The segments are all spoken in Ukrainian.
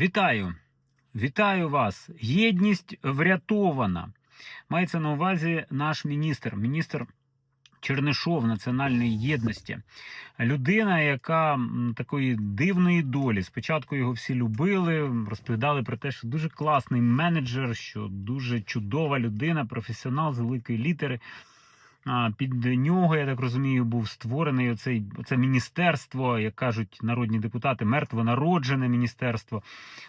Вітаю! Вітаю вас! Єдність врятована. Мається на увазі наш міністр, міністр Чернишов національної єдності. Людина, яка такої дивної долі. Спочатку його всі любили, розповідали про те, що дуже класний менеджер, що дуже чудова людина, професіонал з великої літери. Під нього, я так розумію, був створений оцей, оце міністерство, як кажуть народні депутати, мертвонароджене міністерство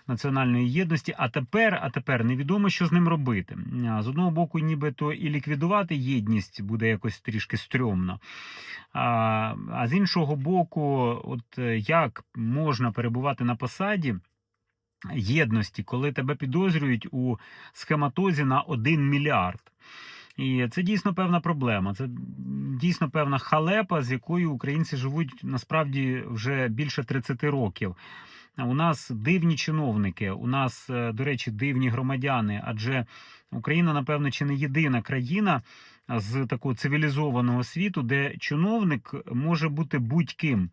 національної єдності. А тепер, а тепер невідомо, що з ним робити. З одного боку, нібито і ліквідувати єдність буде якось трішки стрьомно. А, а з іншого боку, от е, як можна перебувати на посаді. Єдності, коли тебе підозрюють у схематозі на 1 мільярд. І це дійсно певна проблема. Це дійсно певна халепа, з якою українці живуть насправді вже більше 30 років. У нас дивні чиновники, у нас, е, до речі, дивні громадяни, адже Україна, напевно, чи не єдина країна з такого цивілізованого світу, де чиновник може бути будь-ким.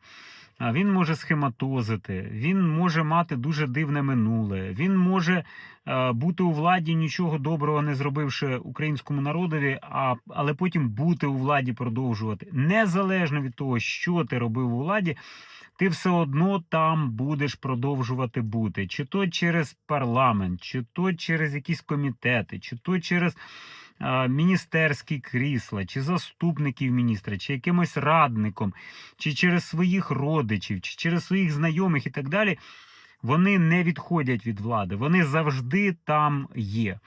Він може схематозити, він може мати дуже дивне минуле. Він може е, бути у владі, нічого доброго не зробивши українському народові, а але потім бути у владі, продовжувати незалежно від того, що ти робив у владі. Ти все одно там будеш продовжувати бути, чи то через парламент, чи то через якісь комітети, чи то через міністерські крісла, чи заступників міністра, чи якимось радником, чи через своїх родичів, чи через своїх знайомих і так далі. Вони не відходять від влади, вони завжди там є.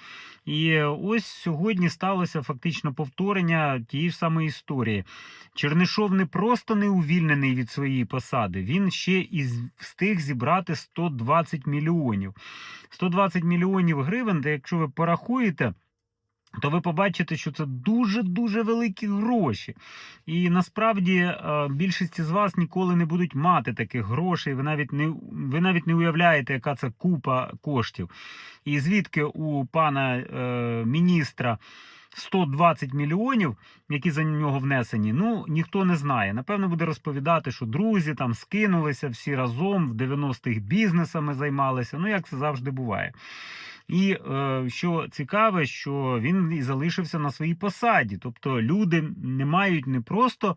І ось сьогодні сталося фактично повторення тієї ж самої історії. Чернишов не просто не увільнений від своєї посади, він ще і встиг зібрати 120 мільйонів. 120 мільйонів гривень, де якщо ви порахуєте. То ви побачите, що це дуже дуже великі гроші, і насправді е, більшість з вас ніколи не будуть мати таких грошей. Ви навіть не ви навіть не уявляєте, яка це купа коштів. І звідки у пана е, міністра 120 мільйонів, які за нього внесені, ну ніхто не знає. Напевно, буде розповідати, що друзі там скинулися всі разом в 90-х бізнесами займалися. Ну як це завжди буває. І е, що цікаве, що він і залишився на своїй посаді. Тобто люди не мають не просто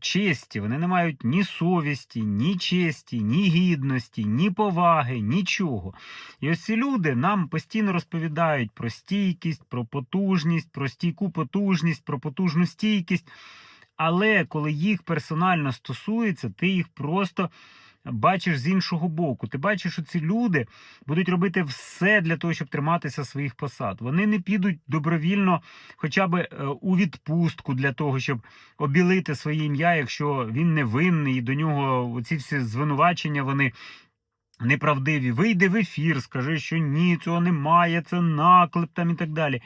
честі, вони не мають ні совісті, ні честі, ні гідності, ні поваги, нічого. І ось ці люди нам постійно розповідають про стійкість, про потужність, про стійку потужність, про потужну стійкість. Але коли їх персонально стосується, ти їх просто бачиш з іншого боку. Ти бачиш, що ці люди будуть робити все для того, щоб триматися своїх посад. Вони не підуть добровільно, хоча б е, у відпустку для того, щоб обілити своє ім'я, якщо він невинний, і до нього ці всі звинувачення вони. Неправдиві, вийди в ефір, скажи, що ні, цього немає, це наклеп там і так далі.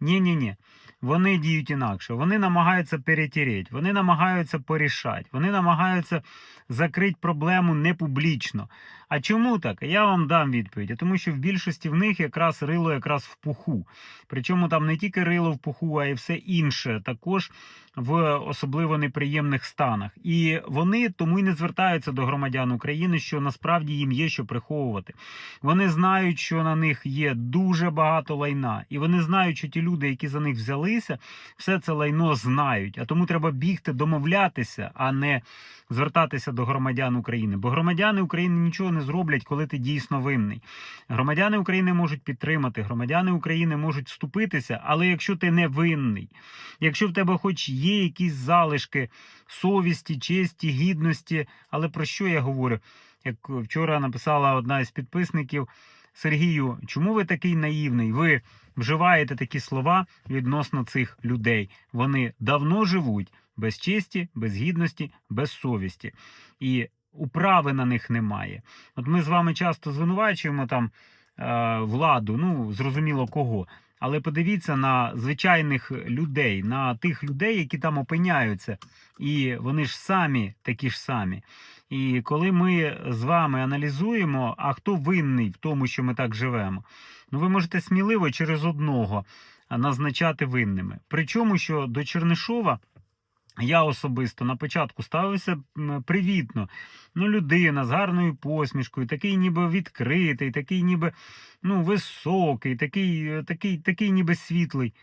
Ні, ні, ні. Вони діють інакше. Вони намагаються перетереть, вони намагаються порішати, вони намагаються закрити проблему не публічно. А чому так? Я вам дам відповідь. Тому що в більшості в них якраз рило якраз в пуху. Причому там не тільки рило в пуху, а й все інше, також в особливо неприємних станах. І вони тому й не звертаються до громадян України, що насправді їм є що приховувати. Вони знають, що на них є дуже багато лайна, і вони знають, що ті люди, які за них взялися, все це лайно знають. А тому треба бігти, домовлятися, а не звертатися до громадян України. Бо громадяни України нічого не зроблять, коли ти дійсно винний. Громадяни України можуть підтримати, громадяни України можуть вступитися, але якщо ти не винний, якщо в тебе хоч є якісь залишки совісті, честі, гідності, але про що я говорю? Як вчора написала одна із підписників Сергію, чому ви такий наївний? Ви вживаєте такі слова відносно цих людей. Вони давно живуть без честі, без гідності, без совісті. І управи на них немає. От ми з вами часто звинувачуємо там е, владу, ну зрозуміло кого. Але подивіться на звичайних людей, на тих людей, які там опиняються, і вони ж самі такі ж самі. І коли ми з вами аналізуємо, а хто винний в тому, що ми так живемо, ну ви можете сміливо через одного назначати винними. Причому, що до Чернишова Я особисто на початку ставився привітно. Ну, людина з гарною посмішкою, такий ніби відкритий, такий ніби ну, високий, такий, е, такий, такий ніби світлий.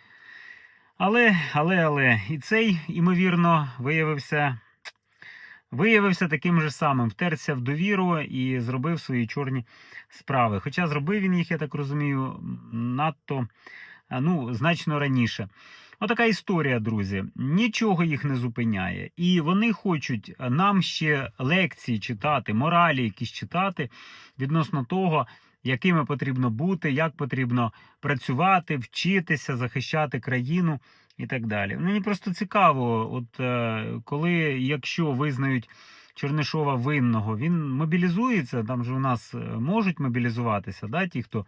Але, але, але, і цей, ймовірно, виявився, виявився таким же самим, втерся в довіру і зробив свої чорні справи. Хоча зробив він їх, я так розумію, надто ну, значно раніше. Отака історія, друзі. Нічого їх не зупиняє. І вони хочуть нам ще лекції читати, моралі якісь читати відносно того, якими потрібно бути, як потрібно працювати, вчитися, захищати країну і так далі. Мені просто цікаво, от е, коли, якщо визнають Чернишова винного, він мобілізується. Там же у нас е, можуть мобілізуватися, да, ті, хто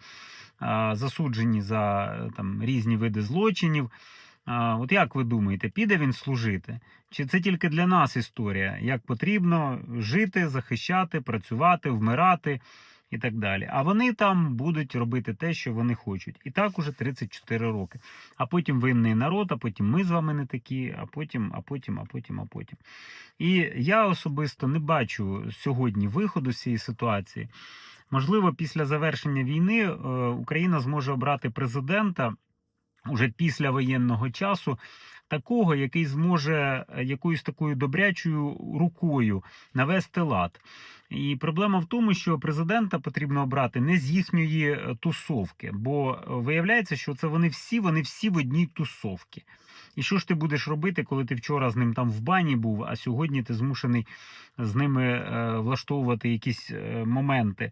а, засуджені за е, там різні види злочинів. От як ви думаєте, піде він служити? Чи це тільки для нас історія? Як потрібно жити, захищати, працювати, вмирати і так далі? А вони там будуть робити те, що вони хочуть. І так уже 34 роки. А потім винний народ, а потім ми з вами не такі, а потім, а потім, а потім, а потім. І я особисто не бачу сьогодні виходу з цієї ситуації. Можливо, після завершення війни е, Україна зможе обрати президента уже після воєнного часу, такого, який зможе е, якоюсь такою добрячою рукою навести лад. І проблема в тому, що президента потрібно обрати не з їхньої е, тусовки, бо е, виявляється, що це вони всі, вони всі в одній тусовці. І що ж ти будеш робити, коли ти вчора з ним там в бані був, а сьогодні ти змушений з ними влаштовувати якісь моменти?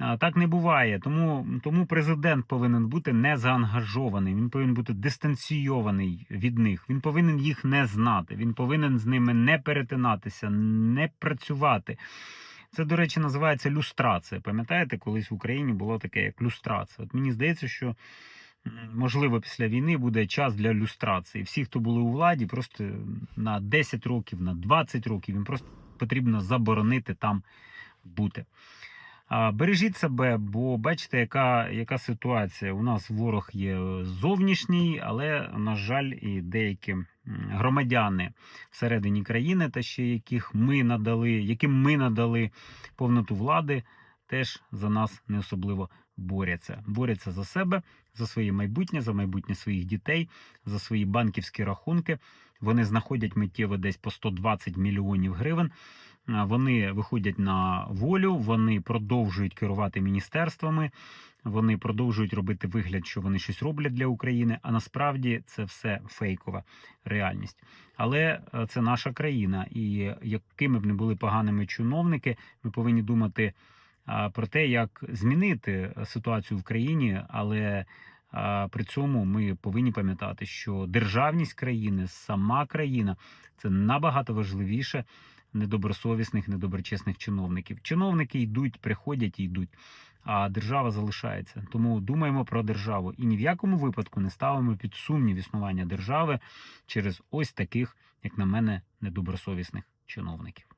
Так не буває. Тому, тому президент повинен бути не заангажований. Він повинен бути дистанційований від них. Він повинен їх не знати. Він повинен з ними не перетинатися, не працювати. Це, до речі, називається люстрація. Пам'ятаєте, колись в Україні було таке як люстрація. От мені здається, що можливо після війни буде час для люстрації. Всі, хто були у владі, просто на 10 років, на 20 років їм просто потрібно заборонити там бути. Бережіть себе, бо бачите, яка, яка ситуація. У нас ворог є зовнішній, але, на жаль, і деякі громадяни всередині країни, та ще яких ми надали, яким ми надали повноту влади, теж за нас не особливо борються. Борються за себе, за своє майбутнє, за майбутнє своїх дітей, за свої банківські рахунки. Вони знаходять миттєво десь по 120 мільйонів гривень. А, Вони виходять на волю, вони продовжують керувати міністерствами, вони продовжують робити вигляд, що вони щось роблять для України. А насправді це все фейкова реальність. Але е, це наша країна, і якими б не були поганими чиновники, ми повинні думати про те, як змінити е, ситуацію в країні, але при цьому ми повинні пам'ятати, що державність країни, сама країна це набагато важливіше недобросовісних, недоброчесних чиновників. Чиновники йдуть, приходять і йдуть, а держава залишається. Тому думаємо про державу і ні в якому випадку не ставимо під сумнів існування держави через ось таких, як на мене, недобросовісних чиновників.